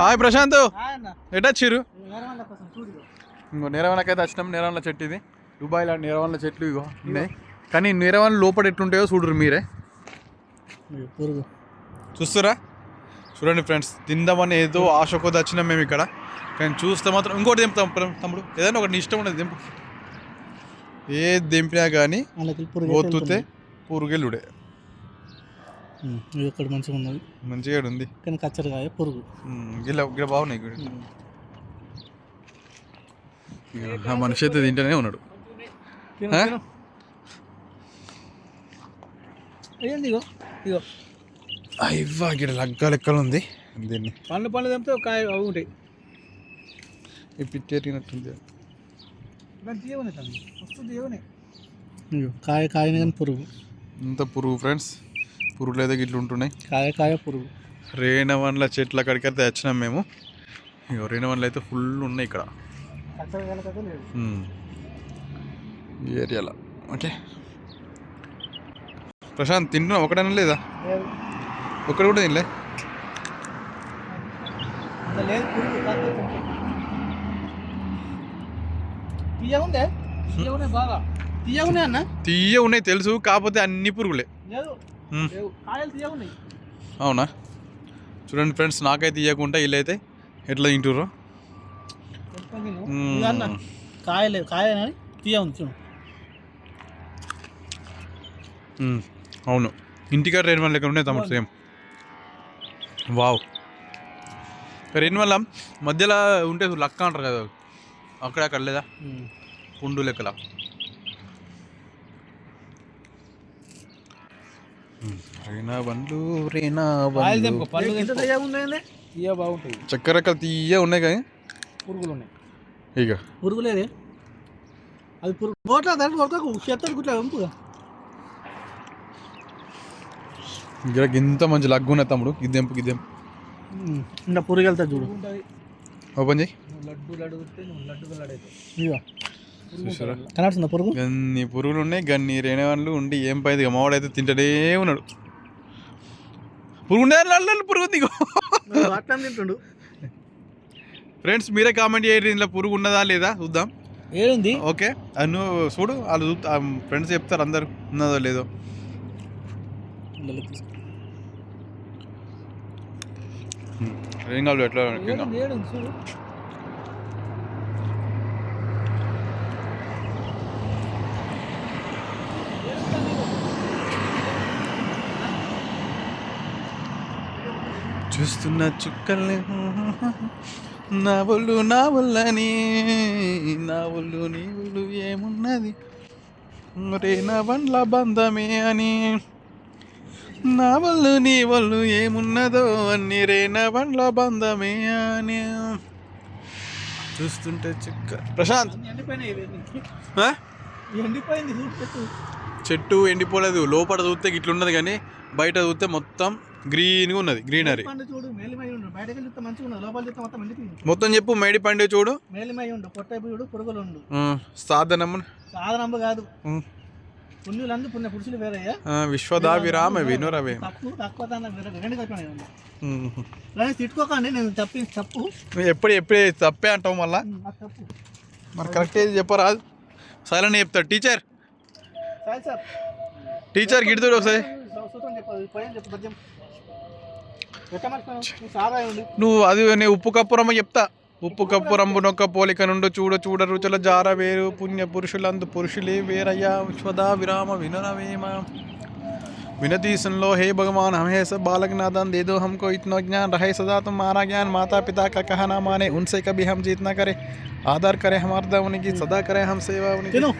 Hi Prashanth. అన్న. ఎటా చిరు నేరవాళ్ళ కోసం చూడు ఇంకో నీరవనకైతే వచ్చినాం. నీరవన చెట్టు ఇది. దుబాయ్ లాంటి నీరవన చెట్లు ఇగో ఉన్నాయి. కానీ నీరవన లోపల ఎట్లుంటాయో చూడరు మీరే. చూస్తురా చూడండి ఫ్రెండ్స్ తిందామని ఏదో ఆశ కొద్ది వచ్చినాం మేము ఇక్కడ. కానీ చూస్తే మాత్రం ఇంకోటి దింపుతాం తమ్ముడు. ఏదైనా ఒకటి ఇష్టం ఉండదు దింపు. ఏది దింపినా కానీ పోతుతే పురుగెలుడే ఇది ఒకటి మంచిగా ఉన్నది. మంచిగా ఉంది కానీ కచ్చరకాయ పురుగు. గిల్ల గిల్ల బాగున్నాయి గుడి ఇక ఆ మనిషి అయితే తింటూనే ఉన్నాడు? ఏంది ఇగో ఇగో. ఇవ్వ ఇక్కడ లగ్గా లెక్కలు ఉంది. దీన్ని. పండ్లు పండ్లు తెంపితే కాయ అవి ఉంటాయి. ఈ ఇగో. కాయ కాయని కానీ పురుగు. ఇంత పురుగు ఫ్రెండ్స్ పురుగులు అయితే ఇట్లా ఉంటున్నాయి. కాయ కాయ పురుగు. రేణవన్ల చెట్ల కాడికి అయితే వచ్చినాం మేము. ఇగో రేణవన్లు అయితే ఫుల్ ఉన్నాయి ఇక్కడ. ఈ ఏరియాలో. ఓకే. ప్రశాంత్ తింటున్నా ఒకటైనా లేదా? ఒక్కడు కూడా తినలే? తీయ ఉన్నాయి తెలుసు. కాకపోతే అన్ని పురుగులే. అవునా? చూడండి ఫ్రెండ్స్ నాకైతే ఇవ్వకుండా వీళ్ళైతే ఎట్లా తింటుర్రు. కాయ తీయ ఉంది చూడు. ఉమ్, అవును. ఇంటికాడ వల్ల లెక్క ఉన్నాయి తమ్ముడు సేమ్. వావ్. రెయిన్ వల్ల మధ్యలో ఉంటే లక్క అంటారు కదా అక్కడ అక్కడ లేదా పుండు లెక్కల. రేనా బండ్లు బండ్లు తీయ బాగుంటుంది. చక్కెరక్కలు తీయ ఉన్నాయి కానీ. పురుగులు ఉన్నాయి. ఇక. పురుగు లేదే అది పురుగు. నోట్ల గుట్లా వెంపుగా ఇక్కడ ఇంత మంచి లగ్గు ఉన్నది తమ్ముడు. గిద్దెంపు గిద్దెంపు ఇంకా పురుగు వెళ్తా చూడు. ఓపెన్ చేయి. లడ్డు లడ్డు లడ్డు లడ్డు ఇక చూసారా కనబడుతుందా పురుగు? గన్ని పురుగులు ఉన్నాయి గన్ని రేణవాళ్ళు ఉండి ఏం పైది మావాడైతే తింటనే ఉన్నాడు. పురుగు పురుగు. అట్లా తింటుండు. ఫ్రెండ్స్ మీరే కామెంట్ చేయండి ఇందులో పురుగు ఉన్నదా లేదా? చూద్దాం. ఏడుంది? ఓకే. నువ్వు చూడు వాళ్ళు చూస్తా ఫ్రెండ్స్ చెప్తారు అందరు ఉన్నదో లేదో. ఏం కావాలి ఎట్లా కింద. ఏడుంది ఏడుంది చూడు చూస్తున్న చుక్కల్ని నా ఒళ్ళు నా ఒళ్ళని నా ఒళ్ళు నీ ఒళ్ళు ఏమున్నది? రే నా బండ్ల బంధమే అని నా ఒళ్ళు నీ ఒళ్ళు ఏమున్నదో అన్ని రే నా బండ్ల బంధమే అని చూస్తుంటే చుక్క. ప్రశాంత్. చెట్టు ఎండిపోలేదు. లోపల చూస్తే ఇట్లున్నది కానీ బయట చూస్తే మొత్తం గ్రీన్గా ఉన్నది గ్రీనరీ మొత్తం చెప్పు మేడి పండు చూడు. మేలిమై ఉండు. పొట్టైపు చూడు పురుగులు ఉండు. సాధనము. సాధనంబు కాదు. పుణ్యులందు పుణ్య పురుషులు వేరయ్యా. విశ్వదా విరామ వినురవే తిట్టుకోకండి నేను తప్పి తప్పు ఎప్పుడు ఎప్పుడే తప్పే అంటావు మళ్ళా? మరి కరెక్ట్ ఏది చెప్పరాదు సైలెంట్ చెప్తాడు టీచర్. టీచర్ గిడుతుడు ఒకసారి. సూత్రం చెప్పదు పోయాను చెప్పు పద్యం ఎట్లా మర్చిపోయావు నువ్వు సారా ఉండి నువ్వు అది నీ ఉప్పు కప్పురమ్మ చెప్తా ఉప్పు కప్పు రంబునొక్క పోలిక నుండి చూడ చూడ రుచుల జార వేరు పుణ్య పురుషులందు పురుషులే వేరయ్యా విశ్వదా విరామ వినురవేమ विनती सुन लो हे भगवान हमें सब बालक नादान दे दो हमको इतना ज्ञान रहे सदा तुम्हारा ज्ञान माता पिता का कहा ना माने उनसे कभी हम जीत ना करें आदर करें हमारा उनकी सदा करें हम सेवा उनकी తిను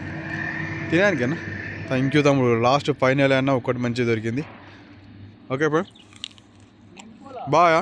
తినాను కదా థ్యాంక్ యూ తమ్ముడు. లాస్ట్ ఫైనల్ అన్న ఒకటి మంచిగా దొరికింది. ఓకే ఇప్పుడు బాయా.